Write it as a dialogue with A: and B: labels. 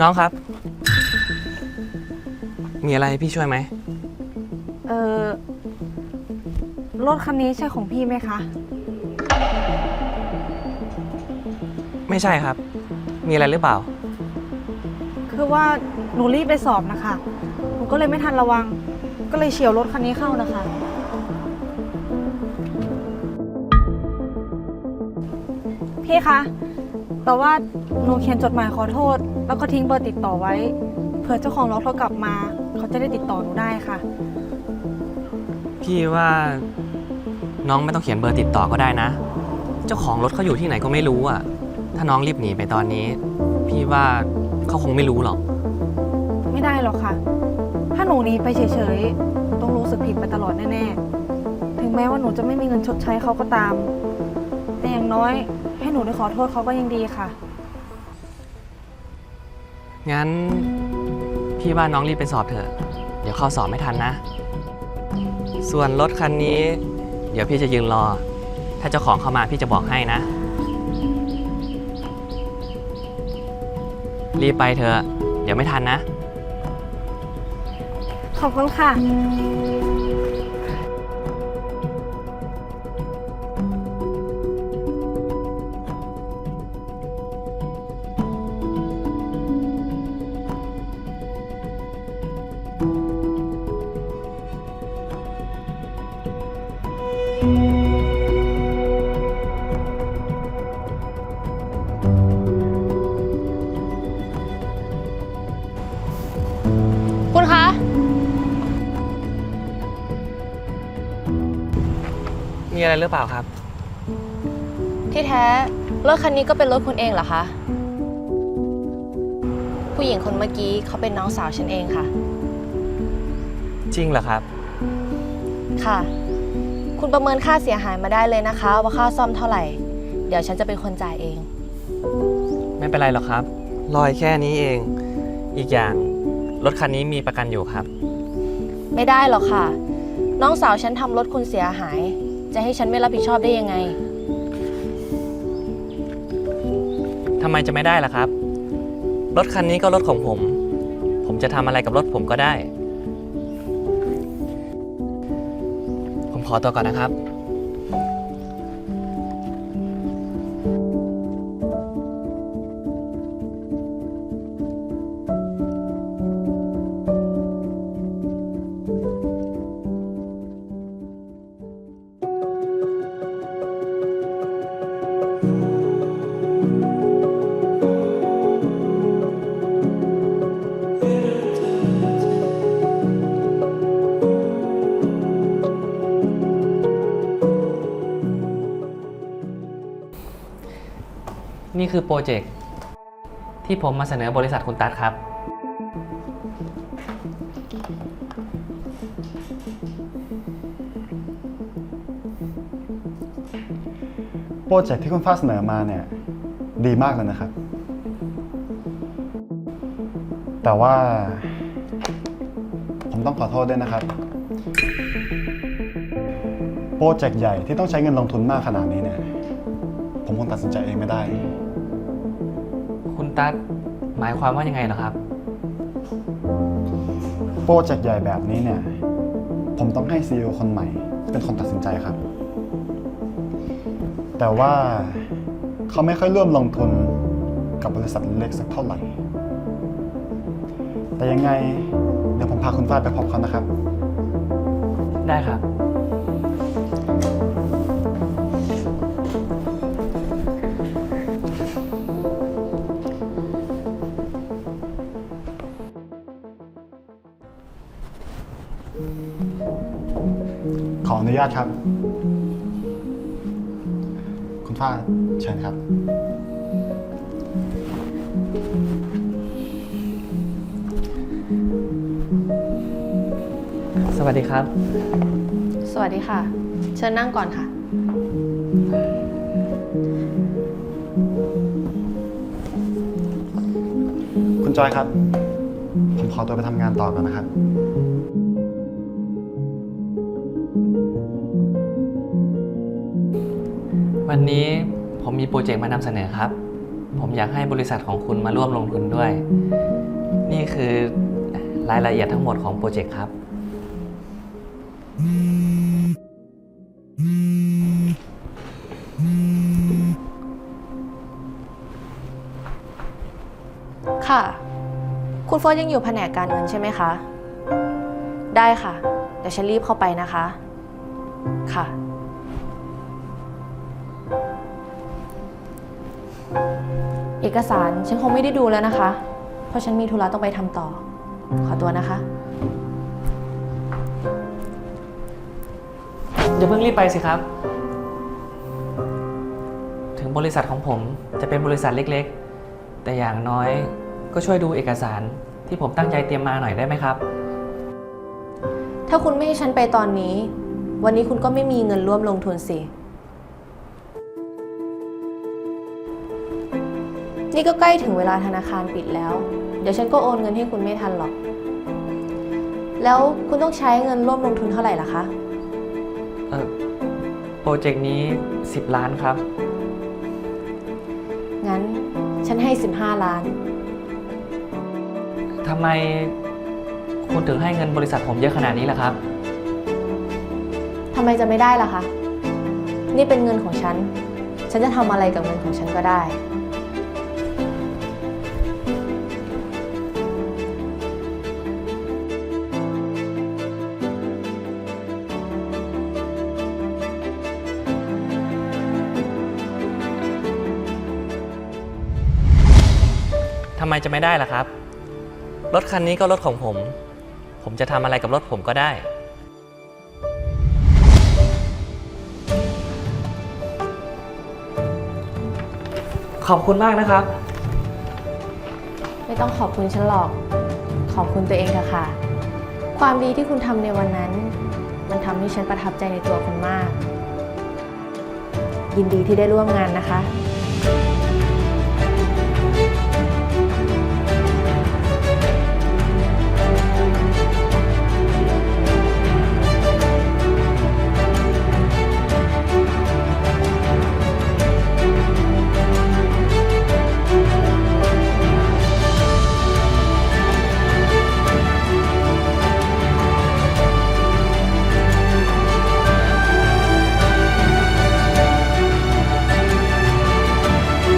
A: น้องครับ มีอะไรให้พี่ช่วยไหม
B: เออรถคันนี้ใช่ของพี่ไหมคะ
A: ไม่ใช่ครับ มีอะไรหรือเปล่า
B: คือว่าหนูรีบไปสอบนะคะหนูก็เลยไม่ทันระวัง ก็เลยเฉียวรถคันนี้เข้านะคะ พี่คะ แต่ว่าหนูเขียนจดหมายขอโทษ แล้วก็ทิ้งเบอร์ติดต่อไว้ เผื่อเจ้าของรถเขากลับมา เขาจะได้ติดต่อหนูได้ค่ะ
A: พี่ว่าน้องไม่ต้องเขียนเบอร์ติดต่อก็ได้นะ เจ้าของรถเขาอยู่ที่ไหนก็ไม่รู้อะ ถ้าน้องรีบหนีไปตอนนี้ พี่ว่าเขาคงไม่รู้หรอก
B: ไม่ได้หรอกค่ะ ถ้าหนูหนีไปเฉยๆหนูต้องรู้สึกผิดไปตลอดแน่ๆ ถึงแม้ว่าหนูจะไม่มีเงินชดใช้เขาก็ตาม แต่อย่างน้อยให้หนูได้ขอโทษเขาก็ยังดีค่ะ
A: งั้น พี่ว่าน้องรีบไปสอบเถอะ เดี๋ยวเข้าสอบไม่ทันนะ ส่วนรถคันนี้ เดี๋ยวพี่จะยืนรอ ถ้าเจ้าของเข้ามาพี่จะบอกให้นะ รีบไปเถอะ เดี๋ยวไม่ทันนะ
B: ขอบคุณค่ะ
A: อะไรหรือเปล่าครับ
C: ที่แท้ รถคันนี้ก็เป็นรถคุณเองเหรอคะ ผู้หญิงคนเมื่อกี้เขาเป็นน้องสาวฉันเองค่ะ
A: จริงเหรอครับ
C: ค่ะ คุณประเมินค่าเสียหายมาได้เลยนะคะ ว่าค่าซ่อมเท่าไหร่ เดี๋ยวฉันจะเป็นคนจ่ายเอง
A: ไม่เป็นไรหรอกครับ รอยแค่นี้เอง อีกอย่างรถคันนี้มีประกันอยู่ครับ
C: ไม่ได้หรอกค่ะ น้องสาวฉันทำรถคุณเสียหาย จะให้ฉันไม่รับผิดชอบได้ยังไง
A: ทำไมจะไม่ได้ล่ะครับ รถคันนี้ก็รถของผม ผมจะทำอะไรกับรถผมก็ได้ ผมขอตัวก่อนนะครับ นี่คือโปรเจกต์ที่ผมมาเสนอบริษัทคุณตัดครับ
D: โปรเจกต์ที่คุณฟ้าเสนอมาเนี่ย ดีมากเลยนะครับ แต่ว่า ผมต้องขอโทษด้วยนะครับ โปรเจกต์ใหญ่ที่ต้องใช้เงินลงทุนมากขนาดนี้เนี่ย ผมคงตัดสินใจเองไม่ได้
A: ตัดหมายความว่ายังไงเหรอครับ
D: โปรเจกต์ใหญ่แบบนี้เนี่ย ผมต้องให้ CEO คนใหม่ เป็นคนตัดสินใจครับ แต่ว่าเขาไม่ค่อยร่วมลงทุนกับบริษัทเล็กสักเท่าไหร่ แต่ยังไง เดี๋ยวผมพาคุณฟ้าไปพบเขานะครับ
A: ได้ครับ
D: ขออนุญาตครับ คุณฟ้าเชิญครับ
A: สวัสดีครับ
C: สวัสดีค่ะ เชิญนั่งก่อนค่ะ
D: คุณจอยครับ ผมขอตัวไปทำงานต่อก่อนนะครับ
A: วันนี้ผมมีโปรเจกต์มานำเสนอครับ ผมอยากให้บริษัทของคุณมาร่วมลงทุนด้วย นี่คือรายละเอียดทั้งหมดของโปรเจกต์ครับ
C: ค่ะ คุณเฟิร์สยังอยู่แผนกการเงินใช่ไหมคะ ได้ค่ะ เดี๋ยวฉันรีบเข้าไปนะคะ ค่ะ เอกสารฉันคงไม่ได้ดูแล้วนะคะ เพราะฉันมีธุระต้องไปทำต่อ ขอตัวนะคะ
A: อย่าเพิ่งรีบไปสิครับ ถึงบริษัทของผมจะเป็นบริษัทเล็กๆ แต่อย่างน้อยก็ช่วยดูเอกสารที่ผมตั้งใจเตรียมมาหน่อยได้ไหมครับ
C: ถ้าคุณไม่ให้ฉันไปตอนนี้ วันนี้คุณก็ไม่มีเงินร่วมลงทุนสิ นี่ก็ใกล้ถึงเวลาธนาคารปิดแล้ว เดี๋ยวฉันก็โอนเงินให้คุณไม่ทันหรอก แล้วคุณต้องใช้เงินร่วมลงทุนเท่าไหร่ล่ะคะ
A: เอ่อโปรเจกต์นี้ 10 ล้านครับ
C: งั้นฉันให้ 15 ล้าน
A: ทำไมคุณถึงให้เงินบริษัทผมเยอะขนาดนี้ล่ะครับ
C: ทำไมจะไม่ได้ล่ะคะ นี่เป็นเงินของฉัน ฉันจะทำอะไรกับเงินของฉันก็ได้ำ
A: ไมจะไม่ได้ล่ะครับ รถคันนี้ก็รถของผม ผมจะทำอะไรกับรถผมก็ได้ ขอบคุณมากนะครับ
C: ไม่ต้องขอบคุณฉันหรอก ขอบคุณตัวเองเถอะค่ะ ความดีที่คุณทำในวันนั้น มันทำให้ฉันประทับใจในตัวคุณมาก ยินดีที่ได้ร่วมงานนะคะ